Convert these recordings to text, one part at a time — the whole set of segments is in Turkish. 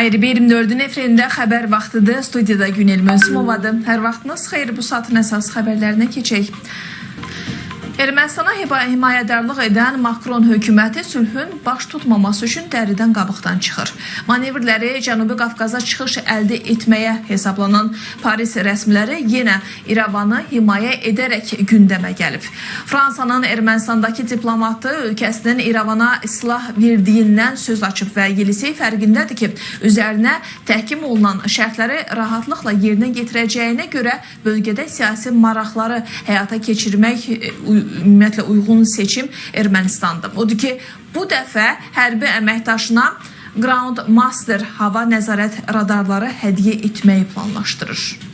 Ayrı 24-ün efirində xəbər vaxtıdır. Studiyada Günel Mövsümovadır. Hər vaxtınız xeyir bu saatın əsas xəbərlərinə keçək. Ermənistana himayədarlıq edən Makron hökuməti sülhün baş tutmaması üçün dəridən qabıqdan çıxır. Manevrləri Cənubi Qafqaza çıxış əldə etməyə hesablanan Paris rəsmiləri yenə İrəvanı himayə edərək gündəmə gəlib. Fransanın Ermənistandakı diplomatı ölkəsinin İrəvana silah verdiyindən söz açıb və Yelisey fərqindədir ki, üzərinə təhkim olunan şərtləri rahatlıqla yerinə yetirəcəyinə görə bölgədə siyasi maraqları həyata keçirmək e, ümumiyyətlə uyğun seçim Ermənistandır. Odur ki, bu dəfə hərbi əməkdaşına Ground Master hava nəzarət radarları hədiyyə etməyi planlaşdırır.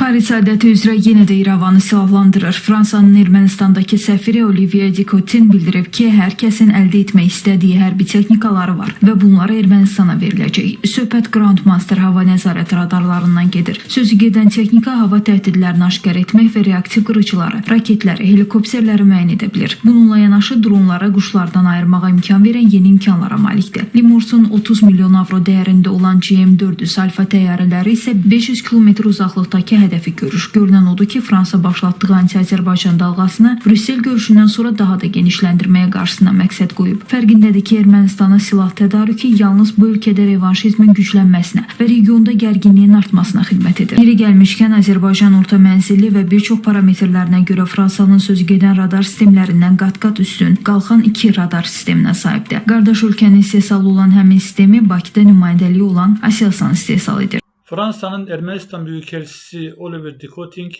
Paris adəti üzrə yenə də İrəvanı silahlandırır. Fransanın Ermənistandakı səfiri Olivier Dikotin bildirib ki, hər kəsin əldə etmək istədiyi hərbi texnikaları var və bunlar Ermənistana veriləcək. Söhbət Grandmaster hava nəzarət radarlarından gedir. Sözü gedən texnika hava təhdidlərini aşkar etmək və reaktiv qırıcıları, raketləri, helikopterləri müəyyən edə bilir. Bununla yanaşı dronlara quşlardan ayırmağa imkan verən yeni imkanlara malikdir. Limorsun 30 milyon avro dəyərində olan GM400 Alfa təyyarələri isə 500 kilometr uzaqlıqdakı hədəfi görür. Görünən odur ki, Fransa başlatdığı anti-Azərbaycan dalğasını Brüssel görüşündən sonra daha da genişləndirməyə qarşısına məqsəd qoyub. Fərqindədir ki, Ermənistana silah tədarükü yalnız bu ölkədə revanşizmin güclənməsinə və regionda gərginliyin artmasına xidmət edir. Yeri gəlmişkən Azərbaycan orta mənzilli və bir çox parametrlərinə görə Fransanın sözü gedən radar sistemlərindən qat-qat üstün qalxan 2 radar sisteminə sahibdir. Qardaş ölkənin istehsalı olan həmin sistemi Bakıda nümayəndəliyi olan Aselsan istehsal edir. Fransa'nın Ermenistan Büyükelçisi Oliver Dikoting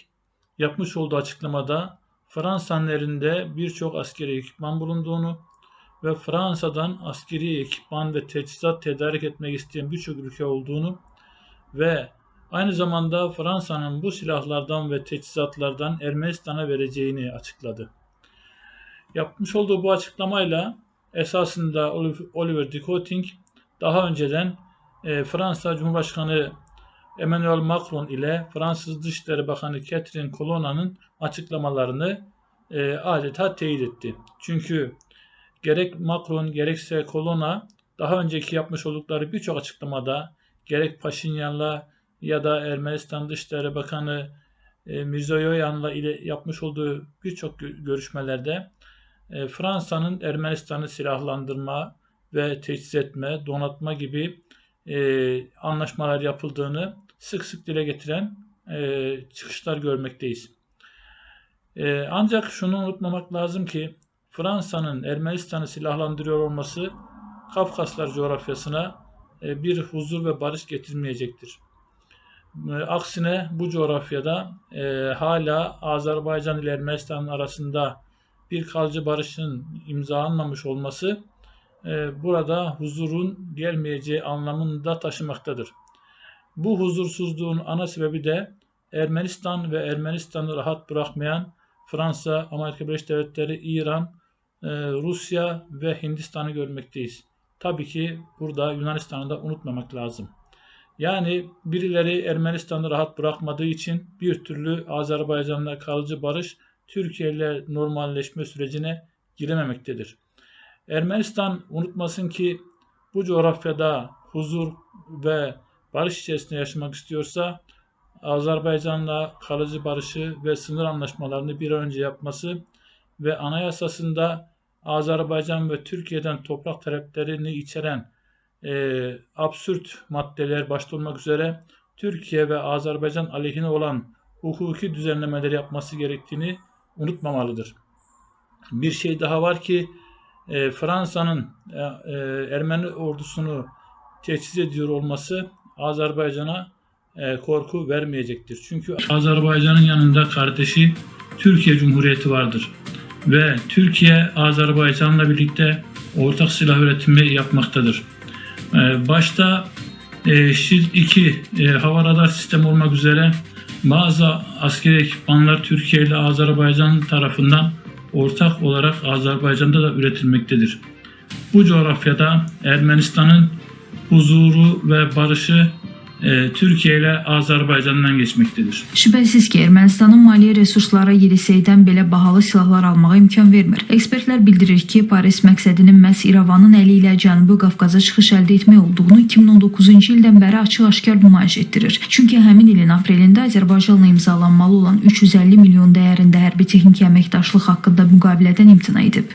yapmış olduğu açıklamada Fransa'nın elinde birçok askeri ekipman bulunduğunu ve Fransa'dan askeri ekipman ve teçhizat tedarik etmek isteyen birçok ülke olduğunu ve aynı zamanda Fransa'nın bu silahlardan ve teçhizatlardan Ermenistan'a vereceğini açıkladı. Yapmış olduğu bu açıklamayla esasında Oliv- Oliver Dikoting daha önceden e, Fransa Cumhurbaşkanı Emmanuel Macron ile Fransız Dışişleri Bakanı Catherine Colonna'nın açıklamalarını e, adeta teyit etti. Çünkü gerek Macron gerekse Colonna daha önceki yapmış oldukları birçok açıklamada gerek Paşinyan'la ya da Ermenistan Dışişleri Bakanı e, Mirzoyan'la ile yapmış olduğu birçok gö- görüşmelerde e, Fransa'nın Ermenistan'ı silahlandırma ve teçhiz etme, donatma gibi e, anlaşmalar yapıldığını sık sık dile getiren e, çıkışlar görmekteyiz. E, ancak şunu unutmamak lazım ki Fransa'nın Ermenistan'ı silahlandırıyor olması Kafkaslar coğrafyasına e, bir huzur ve barış getirmeyecektir. E, aksine bu coğrafyada e, hala Azerbaycan ile Ermenistan arasında bir kalıcı barışın imzalanmamış olması e, burada huzurun gelmeyeceği anlamını da taşımaktadır. Bu huzursuzluğun ana sebebi de Ermenistan ve Ermenistan'ı rahat bırakmayan Fransa, Amerika Birleşik Devletleri, İran, e, Rusya ve Hindistan'ı görmekteyiz. Tabii ki burada Yunanistan'ı da unutmamak lazım. Yani birileri Ermenistan'ı rahat bırakmadığı için bir türlü Azerbaycan'la kalıcı barış Türkiye ile normalleşme sürecine girememektedir. Ermenistan unutmasın ki bu coğrafyada huzur ve barış içerisinde yaşamak istiyorsa Azerbaycan'la kalıcı barışı ve sınır anlaşmalarını bir önce yapması ve anayasasında Azerbaycan ve Türkiye'den toprak taleplerini içeren e, absürt maddeler başta olmak üzere Türkiye ve Azerbaycan aleyhine olan hukuki düzenlemeleri yapması gerektiğini unutmamalıdır. Bir şey daha var ki e, Fransa'nın e, e, Ermeni ordusunu teçhiz ediyor olması Azerbaycan'a e, korku vermeyecektir. Çünkü Azerbaycan'ın yanında kardeşi Türkiye Cumhuriyeti vardır. Ve Türkiye Azerbaycan'la birlikte ortak silah üretimi yapmaktadır. E, başta e, Şiz-2 e, hava radar sistemi olmak üzere bazı askeri ekipmanlar Türkiye ile Azerbaycan tarafından ortak olarak Azerbaycan'da da üretilmektedir. Bu coğrafyada Ermenistan'ın huzuru ve barışı e, Türkiye ile Azerbaycan'dan geçmektedir. Şübhəsiz ki, Ermənistanın maliyyə resursları Yeliseydən belə bahalı silahlar almağa imkan vermir. Ekspertlər bildirir ki, Paris məqsədinin məhz İrəvanın əli ilə Cənubi Qafqaza çıxış əldə etmək olduğunu 2019-cu ildən bəri açıq-aşkar nümayiş etdirir. Çünki həmin ilin aprelində Azərbaycanla imzalanmalı olan 350 milyon dəyərində hərbi texniki əməkdaşlıq haqqında müqavilədən imtina edib.